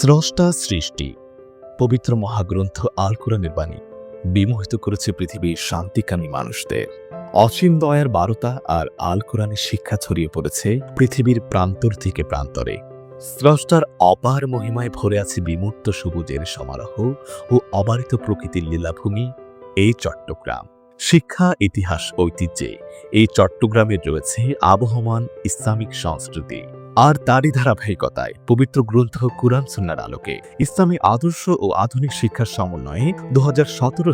স্রষ্টা সৃষ্টি। পবিত্র মহাগ্রন্থ আল কোরআনের বাণী বিমোহিত করেছে পৃথিবীর শান্তিকামী মানুষদের। অসীম দয়ার বারতা আর আল কোরআনের শিক্ষা ছড়িয়ে পড়েছে পৃথিবীর প্রান্তর থেকে প্রান্তরে। স্রষ্টার অপার মহিমায় ভরে আছে বিমূর্ত সবুজের সমারোহ ও অবারিত প্রকৃতির লীলাভূমি, এই চট্টগ্রাম। শিক্ষা, ইতিহাস, ঐতিহ্যে এই চট্টগ্রামে রয়েছে আবহমান ইসলামিক সংস্কৃতি। আর তারই ধারাবাহিকতায় পবিত্র গ্রন্থ কুরআন সুন্নার আলোকে ইসলামী আদর্শ ও আধুনিক শিক্ষার সমন্বয়ে দু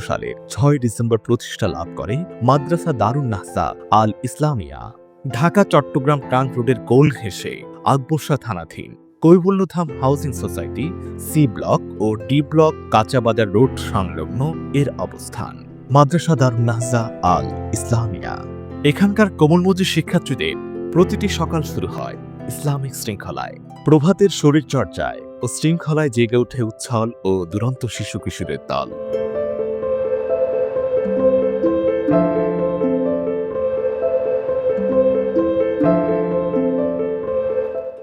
সালের ছয় ডিসেম্বর প্রতিষ্ঠা লাভ করে মাদ্রাসা দারুণ নাহসা আল ইসলামিয়া। ঢাকা, চট্টগ্রাম ট্রাঙ্ক রোডের কোল ঘেঁষে আকবর্ষা থানাধীন Kaibalyadham housing society C block ও ডি ব্লক কাঁচাবাজার রোড সংলগ্ন এর অবস্থান। মাদ্রাসা দারুণ নাহসা আল ইসলামিয়া। এখানকার কোমলমজি শিক্ষার্থীদের প্রতিটি সকাল শুরু হয় ইসলামিক শৃঙ্খলায়, প্রভাতের শরীর চর্চায় ও শৃঙ্খলায় জেগে উঠে উচ্ছল ও দুরন্ত শিশু কিশোরের দল।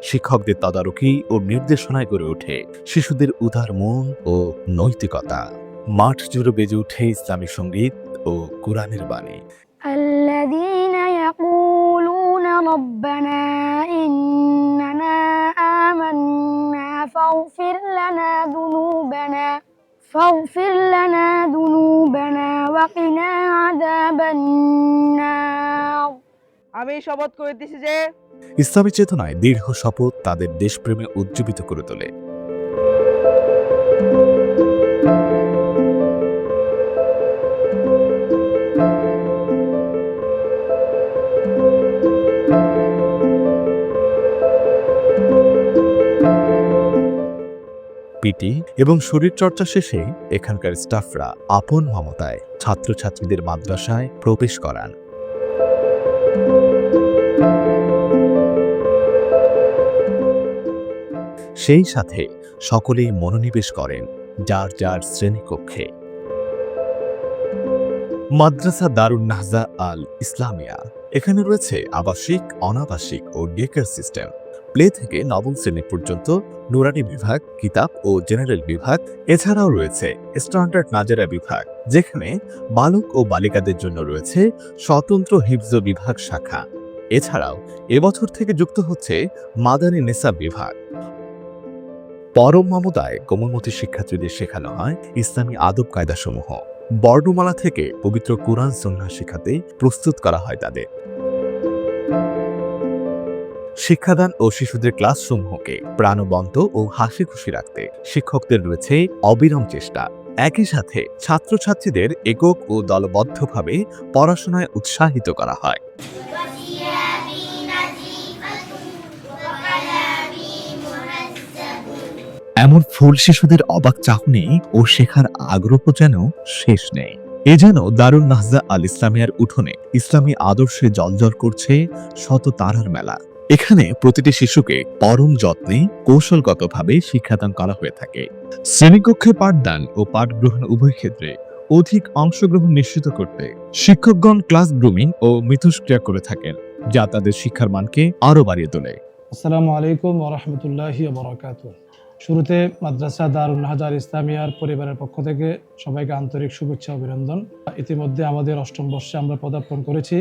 শিক্ষকদের তদারকি ও নির্দেশনায় গড়ে ওঠে শিশুদের উদার মন ও নৈতিকতা। মাঠ জুড়ে বেজে উঠে ইসলামী সংগীত ও কোরআনের বাণী। ربنا إننا آمنا فاغفر لنا ذنوبنا فاغفر لنا ذنوبنا وقنا عذاب النار আমি শপথ করিতেছি যে ইসলামী চেতনায় দৃঢ় শপথ তাদের দেশপ্রেমে উজ্জীবিত করে তোলে পিটি এবং শরীরচর্চা শেষে এখানকার স্টাফরা আপন মমতায় ছাত্রছাত্রীদের মাদ্রাসায় প্রবেশ করান। সেই সাথে সকলেই মনোনিবেশ করেন যার যার শ্রেণীকক্ষে। মাদ্রাসা দারুণ নাহজা আল ইসলামিয়া এখানে রয়েছে আবাসিক, অনাবাসিক ও ডেকার সিস্টেম। প্লে থেকে নবম শ্রেণি পর্যন্ত নুরানি বিভাগ, কিতাব ও জেনারেল বিভাগ, এছাড়াও রয়েছে স্ট্যান্ডার্ড নাজেরা বিভাগ, যেখানে বালক ও বালিকাদের জন্য রয়েছে স্বতন্ত্র হিফজ বিভাগ শাখা। এছাড়াও এবছর থেকে যুক্ত হচ্ছে মাদানী নেসা বিভাগ। পরম মমতায় কোমলমতি শিক্ষার্থীদের শেখানো হয় ইসলামী আদব কায়দাসমূহ। বর্ণমালা থেকে পবিত্র কোরআন সন্ন্যাস শেখাতে প্রস্তুত করা হয় তাদের। শিক্ষাদান ও শিশুদের ক্লাসসমূহকে প্রাণবন্ত ও হাসি খুশি রাখতে শিক্ষকদের রয়েছে অবিরাম চেষ্টা। একই সাথে ছাত্রছাত্রীদের একক ও দলবদ্ধভাবে পড়াশোনায় উৎসাহিত করা হয়। এমন ফুল শিশুদের অবাক চাহনি ও শেখার আগ্রহ যেন শেষ নেই। এ যেন দারুণ নাহজা আল ইসলামিয়ার উঠোনে ইসলামী আদর্শে জলজল করছে শত তারার মেলা। এখানে প্রতিটি শিশুকে পরম যত্নে কৌশলগতভাবে শিক্ষাদান করা হয়ে থাকে। শ্রেণীকক্ষে পাঠদান ও পাঠ গ্রহণ উভয় ক্ষেত্রে অধিক অংশগ্রহণ নিশ্চিত করতে শিক্ষকগণ ক্লাস গ্রুমিং ও মিথস্ক্রিয়া করে থাকেন, যা তাদের শিক্ষার মানকে আরও বাড়িয়ে তোলে। আসসালামু আলাইকুম ওরহমতুল্লাহি বরকাত শুরুতে মাদ্রাসা দারুণ নাহাজার ইসলামিয়ার পরিবারের পক্ষ থেকে সবাইকে আন্তরিক শুভেচ্ছা অভিনন্দন। ইতিমধ্যে আমাদের অষ্টম বর্ষে আমরা পদার্পণ করেছি।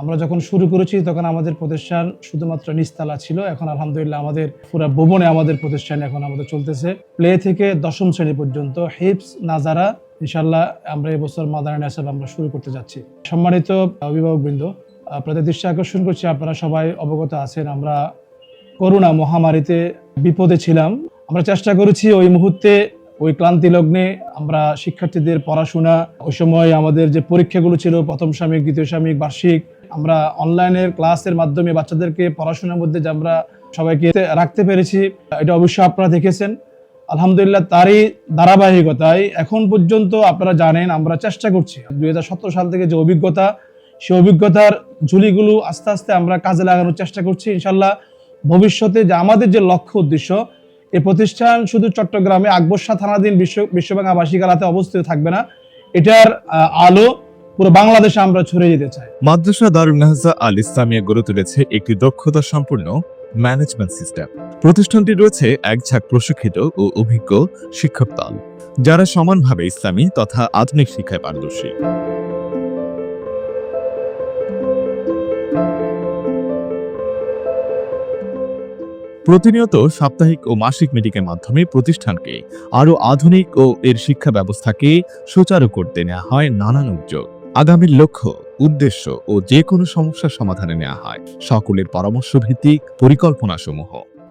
আমরা যখন শুরু করেছি, তখন আমাদের প্রতিষ্ঠান শুধুমাত্র নিস্তালা ছিল। এখন আলহামদুলিল্লাহ আমাদের পুরো ভবনে আমাদের প্রতিষ্ঠান এখন আমাদের চলতেছে। প্লে থেকে দশম শ্রেণি পর্যন্ত হিপস নাজারা ইনশাল্লাহ আমরা এবছর মাদানা নেশাব আমরা শুরু করতে যাচ্ছি। সম্মানিত অভিভাবকবৃন্দ, আপনাদের দৃষ্টি আকর্ষণ করছি, আপনারা সবাই অবগত আছেন, আমরা করোনা মহামারীতে বিপদে ছিলাম। আমরা চেষ্টা করেছি ওই মুহূর্তে, ওই ক্লান্তি লগ্নে আমরা শিক্ষার্থীদের পড়াশোনা, ওই সময় আমাদের যে পরীক্ষাগুলো ছিল, প্রথম সাময়িক, দ্বিতীয় সাময়িক, বার্ষিক আমরা অনলাইনের ক্লাসের মাধ্যমে বাচ্চাদেরকে পড়াশোনার মধ্যে যে আমরা সবাইকে রাখতে পেরেছি, এটা অবশ্যই আপনারা দেখেছেন। আলহামদুলিল্লাহ তারই ধারাবাহিকতায় এখন পর্যন্ত আপনারা জানেন, আমরা চেষ্টা করছি। দুই সাল থেকে যে অভিজ্ঞতা, সে অভিজ্ঞতার ঝুলিগুলো আস্তে আস্তে আমরা কাজে লাগানোর চেষ্টা করছি। ইনশাল্লাহ ভবিষ্যতে যে আমাদের যে লক্ষ্য উদ্দেশ্য এই প্রতিষ্ঠান শুধু চট্টগ্রামে আকবর্ষা থানাধীন বিশ্ব বিশ্ববাংলা আবাসিক এলাকাতে অবস্থিত থাকবে না, এটার আলো পুরো বাংলাদেশে আমরা ছড়িয়ে দিতে চাই। মাদ্রাসা দারুল নাহজা আল ইসলামিয়া গড়ে তুলেছে একটি দক্ষতা সম্পূর্ণ ম্যানেজমেন্ট সিস্টেম প্রতিষ্ঠানটি রয়েছে এক ঝাঁক প্রশিক্ষিত ও অভিজ্ঞ শিক্ষক দল, যারা সমানভাবে ইসলামী তথা আধুনিক শিক্ষায় পারদর্শী। প্রতিনিয়ত সাপ্তাহিক ও মাসিক মিটিংয়ের মাধ্যমে প্রতিষ্ঠানকে আরও আধুনিক ও এর শিক্ষা ব্যবস্থাকে সুচারু করতে নেওয়া হয় নানান উদ্যোগ। আগামীর লক্ষ্য, উদ্দেশ্য ও যে কোনো সমস্যার সমাধানে নেওয়া হয়। সকলের পরামর্শ ভিত্তিক পরিকল্পনা সমূহ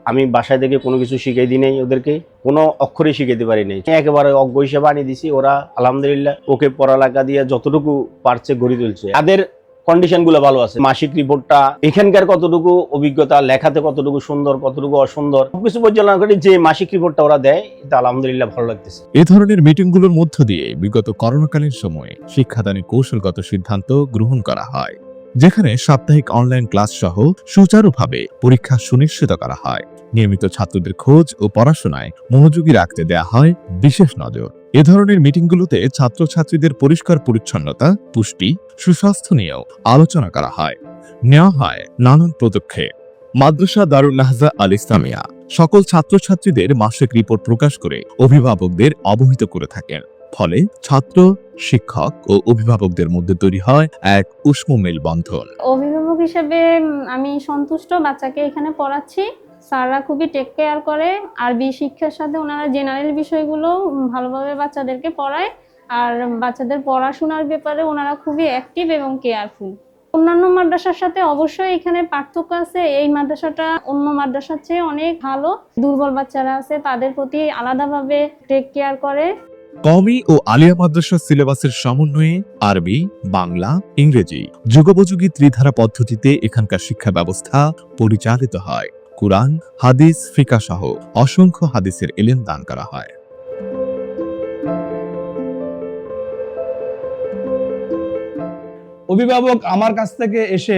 আমি বাসায় থেকে কোনো কিছু শিখিয়ে দিই নাই ওদেরকে, কোনো অক্ষরে শিখাইতে পারি নাই। একেবারে অজ্ঞ হিসেবে আনিয়ে দিছি, ওরা আলহামদুলিল্লাহ ওকে পড়ালেখা দিয়ে যতটুকু পারছে গড়ে তুলছে। তাদের কন্ডিশনগুলো ভালো আছে। মাসিক রিপোর্টটা এখানকার কতটুকু অভিজ্ঞতা, লেখাতে কতটুকু সুন্দর, কতটুকু অসুন্দর, সবকিছু পরিচালনা করে যে মাসিক রিপোর্টটা ওরা দেয়, এটা আলহামদুলিল্লাহ ভালো লাগতেছে। এ ধরনের মিটিংগুলোর মধ্য দিয়ে বিগত করোনাকালীন সময়ে শিক্ষাদানে কৌশলগত সিদ্ধান্ত গ্রহণ করা হয়, যেখানে সাপ্তাহিক অনলাইন ক্লাস সহ সুচারুভাবে পরীক্ষা সুনিশ্চিত করা হয়। নিয়মিত ছাত্রদের খোঁজ ও পড়াশোনায় মনোযোগী রাখতে দেয়া হয় বিশেষ নজর। এ ধরনের মিটিংগুলোতে ছাত্রছাত্রীদের পরিষ্কার পরিচ্ছন্নতা, পুষ্টি, সুস্বাস্থ্য নিয়েও আলোচনা করা হয়। নেওয়া হয় নানান পদক্ষেপ মাদ্রাসা দারুল নাহজা আল ইসলামিয়া সকল ছাত্রছাত্রীদের মাসিক রিপোর্ট প্রকাশ করে অভিভাবকদের অবহিত করে থাকেন। ফলে ছাত্র, শিক্ষক ও অভিভাবকদের মধ্যে তৈরি হয় এক উষ্ম মেলবন্ধন অভিভাবক হিসেবে আমি সন্তুষ্ট বাচ্চাকে এখানে পড়াচ্ছি। স্যাররা খুবই টেক কেয়ার করে আরবি শিক্ষার সাথে ওনারা জেনারেল বিষয়গুলো ভালোভাবে বাচ্চাদেরকে পড়ায়, আর বাচ্চাদের পড়াশোনার ব্যাপারে ওনারা খুবই অ্যাক্টিভ এবং কেয়ারফুল অন্যান্য মাদ্রাসার সাথে অবশ্যই এখানে পার্থক্য আছে, এই মাদ্রাসাটা অন্য মাদ্রাসার চেয়ে অনেক ভালো। দুর্বল বাচ্চারা আছে, তাদের প্রতি আলাদাভাবে টেক কেয়ার করে। কওমি ও আলিয়া মাদ্রাসা সিলেবাসের সমন্বয়ে আরবি, বাংলা, ইংরেজি যুগোপযোগী ত্রিধারা পদ্ধতিতে এখানকার শিক্ষা ব্যবস্থা পরিচালিত হয়। কুরআন, হাদিস, ফিকা সহ অসংখ্য হাদিসের এলেন দান করা হয়। অভিভাবক আমার কাছ থেকে এসে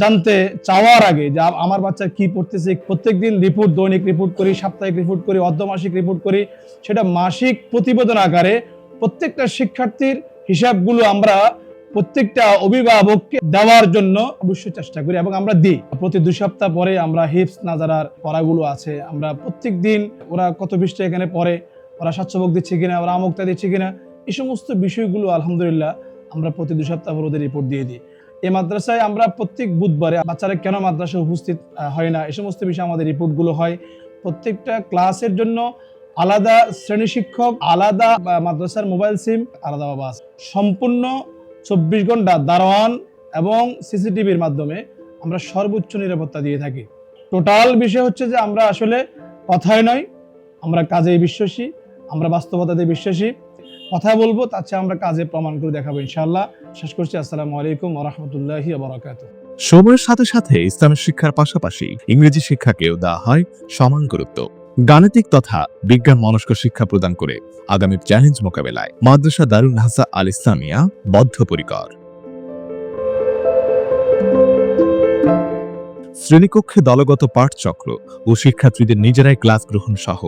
জানতে চাওয়ার আগে যে আমার বাচ্চা কি পড়তেছে, প্রত্যেকদিন রিপোর্ট দৈনিক রিপোর্ট করি, সাপ্তাহিক রিপোর্ট করি, অর্ধমাসিক রিপোর্ট করি, সেটা মাসিক প্রতিবেদন আকারে প্রত্যেকটা শিক্ষার্থীর হিসাবগুলো আমরা প্রত্যেকটা অভিভাবককে দেওয়ার জন্য অবশ্যই চেষ্টা করি এবং আমরা দিই। প্রতি দুই সপ্তাহ পরে আমরা হিপস নাজারার পড়াগুলো আছে। আমরা প্রত্যেক দিন ওরা কত পৃষ্ঠা এখানে পড়ে, ওরা স্বাচ্ছবক দিচ্ছে কিনা, ওরা আমুকটা দিচ্ছে কিনা, এই সমস্ত বিষয়গুলো আলহামদুলিল্লাহ আমরা প্রতি দুই সপ্তাহ পর ওদের রিপোর্ট দিয়ে দিই। এই মাদ্রাসায় আমরা প্রত্যেক বুধবারে বাচ্চারা কেন মাদ্রাসায় উপস্থিত হয় না, এই সমস্ত বিষয়ে আমাদের রিপোর্টগুলো হয়। প্রত্যেকটা ক্লাসের জন্য আলাদা শ্রেণি শিক্ষক, আলাদা মাদ্রাসার মোবাইল সিম, আলাদা বাস সম্পূর্ণ চব্বিশ ঘণ্টা দারোয়ান এবং সিসিটিভির মাধ্যমে আমরা সর্বোচ্চ নিরাপত্তা দিয়ে থাকি। টোটাল বিষয় হচ্ছে যে আমরা আসলে কথায় নয়, আমরা কাজে বিশ্বাসী, আমরা বাস্তবতাতে বিশ্বাসী। কথা বলব, তার চেয়ে আমরা কাজে প্রমাণ করে দেখাবো ইনশাল্লাহ শেষ করছি, আসসালামু আলাইকুম ওরহমতুল্লাহি বারাকাতুহ সময়ের সাথে সাথে ইসলামের শিক্ষার পাশাপাশি ইংরেজি শিক্ষাকেও দেওয়া হয় সমান গুরুত্ব। গাণিতিক তথা বিজ্ঞান মনস্ক শিক্ষা প্রদান করে আগামীর চ্যালেঞ্জ মোকাবেলায় মাদ্রাসা দারুল হাসা আল ইসলামিয়া বদ্ধপরিকর। শ্রেণীকক্ষে দলগত পাঠচক্র ও শিক্ষার্থীদের নিজেরাই ক্লাস গ্রহণ সহ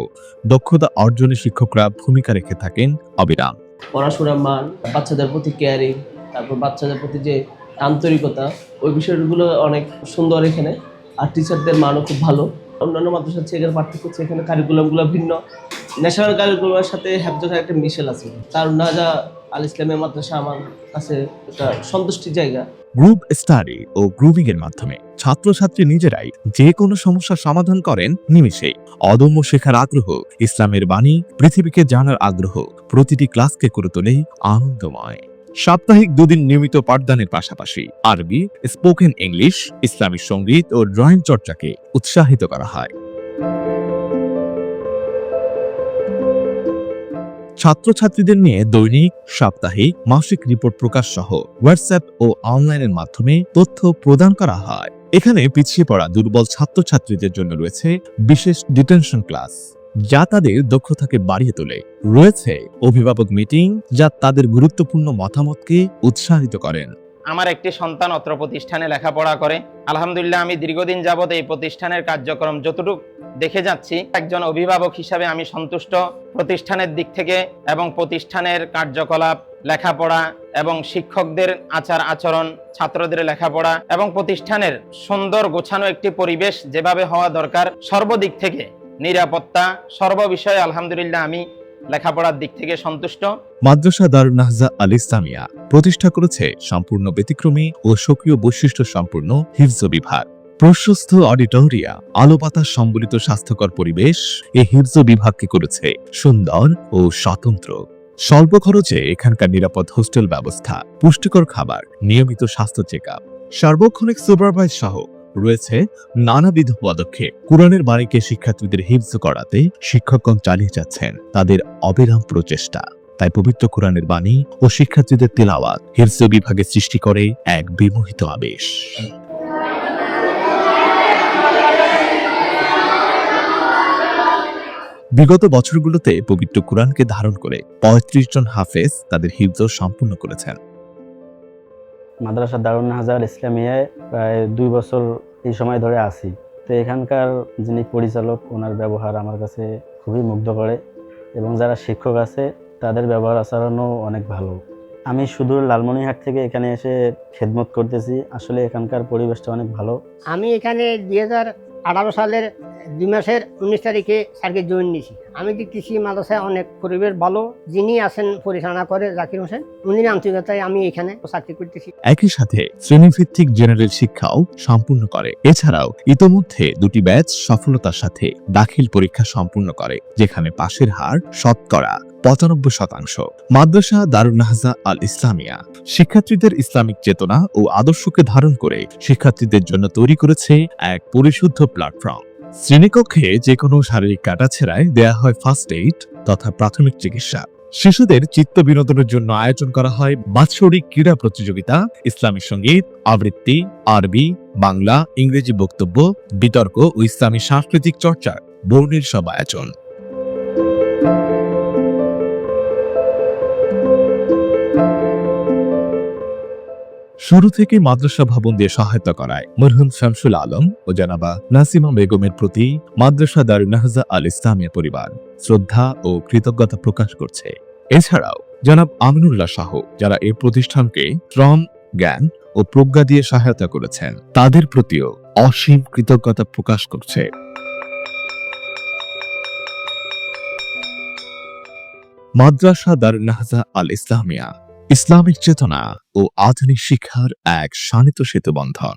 দক্ষতা অর্জনে শিক্ষকরা ভূমিকা রেখে থাকেন অবিরাম। পড়াশোনার মান, বাচ্চাদের প্রতি কেয়ারিং তারপর বাচ্চাদের প্রতি যে আন্তরিকতা, ওই বিষয়গুলো অনেক সুন্দর এখানে। আর টিচারদের মানও খুব ভালো। অন্যান্য মাদ্রাসার এখানে পার্থক্য হচ্ছে এখানে কারিকুলামগুলো ভিন্ন। ন্যাশনাল কারিকুলামের সাথে হ্যাবজার একটা মিশেল আছে। তার নাজা আল ইসলামের মাদ্রাসা আমার কাছে একটা সন্তুষ্টির জায়গা। গ্রুপ স্টাডি ও গ্রুপিং এর মাধ্যমে ছাত্রছাত্রী নিজেরাই যে কোনো সমস্যার সমাধান করেন নিমিষে। অদম্য শেখার আগ্রহ, ইসলামের বাণী, পৃথিবীকে জানার আগ্রহ, প্রতিটি ক্লাসকে করে তোলে আনন্দময়। সাপ্তাহিক দুদিন নিয়মিত পাঠদানের পাশাপাশি আরবি স্পোকেন ইংলিশ ইসলামিক সংগীত ও ড্রয়িং চর্চাকে উৎসাহিত করা হয়। ছাত্রছাত্রীদের নিয়ে দৈনিক, সাপ্তাহিক, মাসিক রিপোর্ট প্রকাশ সহ হোয়াটসঅ্যাপ ও অনলাইনের মাধ্যমে তথ্য প্রদান করা হয়। এখানে পিছিয়ে পড়া দুর্বল ছাত্রছাত্রীদের জন্য রয়েছে বিশেষ ডিটেনশন ক্লাস। যা তাদের দক্ষতাকে বাড়িয়ে তোলে। রয়েছে অভিভাবক মিটিং যা তাদের গুরুত্বপূর্ণ মতামতকে উৎসাহিত করেন। আমার একটি সন্তান অত্র প্রতিষ্ঠানে লেখাপড়া করে। আলহামদুলিল্লাহ, আমি দীর্ঘদিন যাবৎ এই প্রতিষ্ঠানের কার্যক্রম যতটুকু দেখে যাচ্ছি, একজন অভিভাবক হিসাবে আমি সন্তুষ্ট। প্রতিষ্ঠানের দিক থেকে এবং প্রতিষ্ঠানের কার্যকলাপ, লেখাপড়া এবং শিক্ষকদের আচার আচরণ, ছাত্রদের লেখাপড়া এবং প্রতিষ্ঠানের সুন্দর গোছানো একটি পরিবেশ যেভাবে হওয়া দরকার, সর্বদিক থেকে নিরাপত্তা সর্ব বিষয়ে আলহামদুলিল্লাহ আমি লেখাপড়ার দিক থেকে সন্তুষ্ট। মাদ্রাসা দারুণ নাহজা আল ইসলামিয়া প্রতিষ্ঠা করেছে সম্পূর্ণ ব্যতিক্রমী ও সক্রিয় বৈশিষ্ট্য সম্পূর্ণ হিফজ বিভাগ। প্রশস্ত অডিটোরিয়া আলো বাতাস সম্বলিত স্বাস্থ্যকর পরিবেশ এ হিফজ বিভাগকে করেছে সুন্দর ও স্বতন্ত্র। স্বল্প খরচে এখানকার নিরাপদ হোস্টেল ব্যবস্থা, পুষ্টিকর খাবার, নিয়মিত স্বাস্থ্য চেক আপ সার্বক্ষণিক সুপারভাইজ সহ রয়েছে নানাবিধ পদক্ষেপ। কোরআনের বাণীকে শিক্ষার্থীদের হিফজ করাতে শিক্ষকগণ চালিয়ে যাচ্ছেন। তাদের অবিরাম প্রচেষ্টা। তাই পবিত্র কোরআনের বাণী ও শিক্ষার্থীদের তেলাওয়াত হিফজ বিভাগে সৃষ্টি করে এক বিমোহিত আবেশ। বিগত বছরগুলোতে পবিত্র কোরআনকে ধারণ করে পঁয়ত্রিশ জন হাফেজ তাদের হিফজ সম্পূর্ণ করেছেন। মাদ্রাসা দারুণ হাজার ইসলামিয়ায় প্রায় দুই বছর এই সময় ধরে আছি। তো এখানকার যিনি পরিচালক, ওনার ব্যবহার আমার কাছে খুবই মুগ্ধ করে এবং যারা শিক্ষক আছে, তাদের ব্যবহার আচরণও অনেক ভালো। আমি শুধু লালমনিহাট থেকে এখানে এসে খেদমত করতেছি। আসলে এখানকার পরিবেশটা অনেক ভালো। আমি এখানে দুই হাজার আঠারো সালের দুই মাসের উনিশ তারিখে স্যারকে জয়েন নিয়েছি। আমি যে কৃষি মাদ্রাসায় অনেক পরিবেশ ভালো, যিনি আছেন পরিচালনা করে জাকির হোসেন, উনি আন্তরিকতায় আমি এখানে চাকরি করতেছি। একই সাথে শ্রেণীভিত্তিক জেনারেল শিক্ষাও সম্পূর্ণ করে। এছাড়াও ইতোমধ্যে দুটি ব্যাচ সফলতার সাথে দাখিল পরীক্ষা সম্পূর্ণ করে, যেখানে পাশের হার শতকরা পঁচানব্বই শতাংশ। মাদ্রাসা দারুণ নাহজা আল ইসলামিয়া। শিক্ষার্থীদের ইসলামিক চেতনা ও আদর্শকে ধারণ করে শিক্ষার্থীদের জন্য তৈরি করেছে এক পরিশুদ্ধ প্ল্যাটফর্ম শ্রেণীকক্ষে যে কোনো শারীরিক কাটাছেড়ায় দেয়া হয় ফার্স্ট এইড তথা প্রাথমিক চিকিৎসা। শিশুদের চিত্ত বিনোদনের জন্য আয়োজন করা হয় বাৎসরিক ক্রীড়া প্রতিযোগিতা, ইসলামী সংগীত, আবৃত্তি, আরবি, বাংলা, ইংরেজি বক্তব্য, বিতর্ক ও ইসলামী সাংস্কৃতিক চর্চার বর্ণিল সব আয়োজন। শুরু থেকে মাদ্রাসা ভবন দিয়ে সহায়তা করায়। মরহুম শামসুল আলম ও জানাবা নাসিমা বেগমের প্রতি মাদ্রাসা দারুনাহজা আল ইসলামিয়া পরিবার শ্রদ্ধা ও কৃতজ্ঞতা প্রকাশ করছে। এছাড়াও জনাব আমিনুল্লাহ শাহ, যারা এই প্রতিষ্ঠানকে শ্রম, জ্ঞান ও প্রজ্ঞা দিয়ে সহায়তা করেছেন, তাদের প্রতিও অসীম কৃতজ্ঞতা প্রকাশ করছে। মাদ্রাসা দারুনাহজা আল ইসলামিয়া ইসলামিক চেতনা ও আধুনিক শিক্ষার এক শানিত সেতু বন্ধন